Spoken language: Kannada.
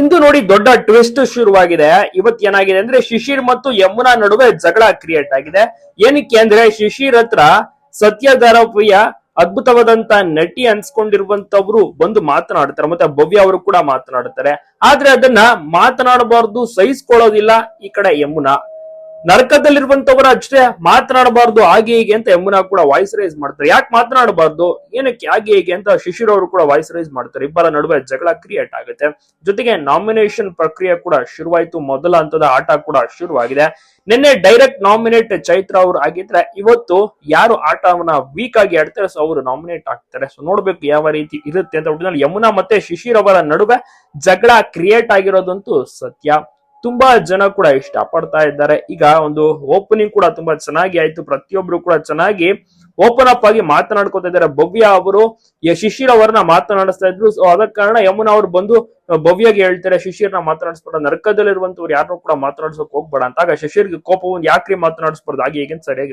ಇಂದು ನೋಡಿ ದೊಡ್ಡ ಟ್ವಿಸ್ಟ್ ಶುರುವಾಗಿದೆ. ಇವತ್ತು ಏನಾಗಿದೆ ಅಂದ್ರೆ ಶಿಶಿರ್ ಮತ್ತು ಯಮುನಾ ನಡುವೆ ಜಗಳ ಕ್ರಿಯೇಟ್ ಆಗಿದೆ. ಏನಕ್ಕೆ ಅಂದ್ರೆ ಶಿಶಿರ್ ಹತ್ರ ಸತ್ಯಧಾರಪ್ರಿಯ ಅದ್ಭುತವಾದಂತ ನಟಿ ಅನ್ಸ್ಕೊಂಡಿರುವಂತವ್ರು ಬಂದು ಮಾತನಾಡ್ತಾರೆ. ಮತ್ತೆ ಭವ್ಯ ಅವರು ಕೂಡ ಮಾತನಾಡ್ತಾರೆ. ಆದ್ರೆ ಅದನ್ನ ಮಾತನಾಡಬಾರ್ದು, ಸಹಿಸ್ಕೊಳ್ಳೋದಿಲ್ಲ ಈ ಕಡೆ ಯಮುನಾ. ನರಕದಲ್ಲಿರುವಂತವರ ಅಷ್ಟೇ ಮಾತನಾಡಬಾರ್ದು, ಹಾಗೆ ಹೀಗೆ ಅಂತ ಯಮುನಾ ಕೂಡ ವಾಯ್ಸ್ ರೈಸ್ ಮಾಡ್ತಾರೆ. ಯಾಕೆ ಮಾತನಾಡಬಾರ್ದು? ಏನಕ್ಕೆ ಹಾಗೆ ಹೀಗೆ ಅಂತ ಶಿಶಿರ್ ಅವರು ಕೂಡ ವಾಯ್ಸ್ ರೈಸ್ ಮಾಡ್ತಾರೆ. ಇಬ್ಬರ ನಡುವೆ ಜಗಳ ಕ್ರಿಯೇಟ್ ಆಗುತ್ತೆ. ಜೊತೆಗೆ ನಾಮಿನೇಷನ್ ಪ್ರಕ್ರಿಯೆ ಕೂಡ ಶುರುವಾಯಿತು. ಮೊದಲ ಹಂತದ ಆಟ ಕೂಡ ಶುರುವಾಗಿದೆ. ನಿನ್ನೆ ಡೈರೆಕ್ಟ್ ನಾಮಿನೇಟ್ ಚೈತ್ರ ಅವರು ಆಗಿದ್ರೆ ಇವತ್ತು ಯಾರು ಆಟವನ್ನ ವೀಕ್ ಆಗಿ ಆಡ್ತಾರೆ ಸೊ ಅವರು ನಾಮಿನೇಟ್ ಆಗ್ತಾರೆ. ಸೊ ನೋಡ್ಬೇಕು ಯಾವ ರೀತಿ ಇರುತ್ತೆ ಅಂತ. ಯಮುನಾ ಮತ್ತೆ ಶಿಶಿರ್ ಅವರ ನಡುವೆ ಜಗಳ ಕ್ರಿಯೇಟ್ ಆಗಿರೋದಂತೂ ಸತ್ಯ. ತುಂಬಾ ಜನ ಕೂಡ ಇಷ್ಟ ಪಡ್ತಾ ಇದ್ದಾರೆ. ಈಗ ಒಂದು ಓಪನಿಂಗ್ ಕೂಡ ತುಂಬಾ ಚೆನ್ನಾಗಿ ಆಯ್ತು. ಪ್ರತಿಯೊಬ್ರು ಕೂಡ ಚೆನ್ನಾಗಿ ಓಪನ್ ಅಪ್ ಆಗಿ ಮಾತನಾಡ್ಕೊತಾ ಇದ್ದಾರೆ. ಭವ್ಯ ಅವರು ಶಿಶಿರ್ ಅವರನ್ನ ಮಾತನಾಡಿಸ್ತಾ ಇದ್ರು. ಸೊ ಅದ ಕಾರಣ ಯಮುನಾ ಅವ್ರು ಬಂದು ಭವ್ಯಗೆ ಹೇಳ್ತಾರೆ, ಶಿಶಿರ್ನ ಮಾತನಾಡಿಸ್ಬೇಡ. ನರಕದಲ್ಲಿರುವಂತವ್ರು ಯಾರನ್ನೂ ಕೂಡ ಮಾತನಾಡ್ಸೋಕ್ ಹೋಗ್ಬೇಡ ಅಂತ. ಆಗ ಶಶಿರ್ಗೆ ಕೋಪ ಒಂದು ಯಾಕ್ರಿ ಮಾತನಾಡಿಸ್ಬಾರ್ದು? ಹಾಗೆ ಈಗಿನ ಸರಿಯಾಗಿ